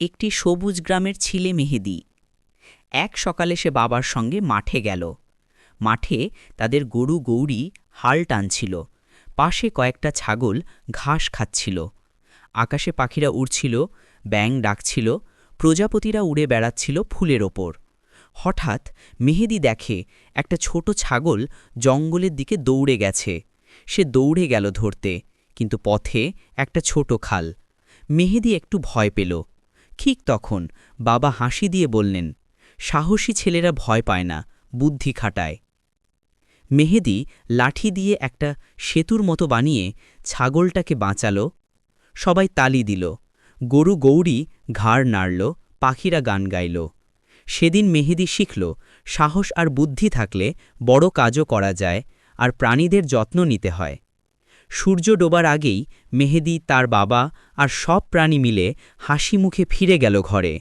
একটি সবুজ গ্রামের ছিলে মেহেদি। এক সকালে সে বাবার সঙ্গে মাঠে গেল। মাঠে তাদের গরু গৌরী হাল টানছিল। পাশে কয়েকটা ছাগল ঘাস খাচ্ছিল। আকাশে পাখিরা উড়ছিল ব্যাং ডাকছিল, প্রজাপতিরা উড়ে বেড়াচ্ছিল ফুলের ওপর। হঠাৎ মেহেদি দেখে একটা ছোট ছাগল জঙ্গলের দিকে দৌড়ে গেছে। সে দৌড়ে গেল ধরতে, কিন্তু পথে একটা ছোট খাল। মেহেদি একটু ভয় পেল। ঠিক তখন বাবা হাসি দিয়ে বললেন, সাহসী ছেলেরা ভয় পায় না, বুদ্ধি খাটায়। মেহেদি লাঠি দিয়ে একটা সেতুর মতো বানিয়ে ছাগলটাকে বাঁচাল, সবাই তালি দিল, গরু গৌরী ঘাড় নাড়ল, পাখিরা গান গাইল। সেদিন মেহেদি শিখল, সাহস আর বুদ্ধি থাকলে বড় কাজও করা যায় আর প্রাণীদের যত্ন নিতে হয়। সূর্য ডোবার আগেই মেহেদি তার বাবা আর সব প্রাণী মিলে হাসি মুখে ফিরে গেল ঘরে।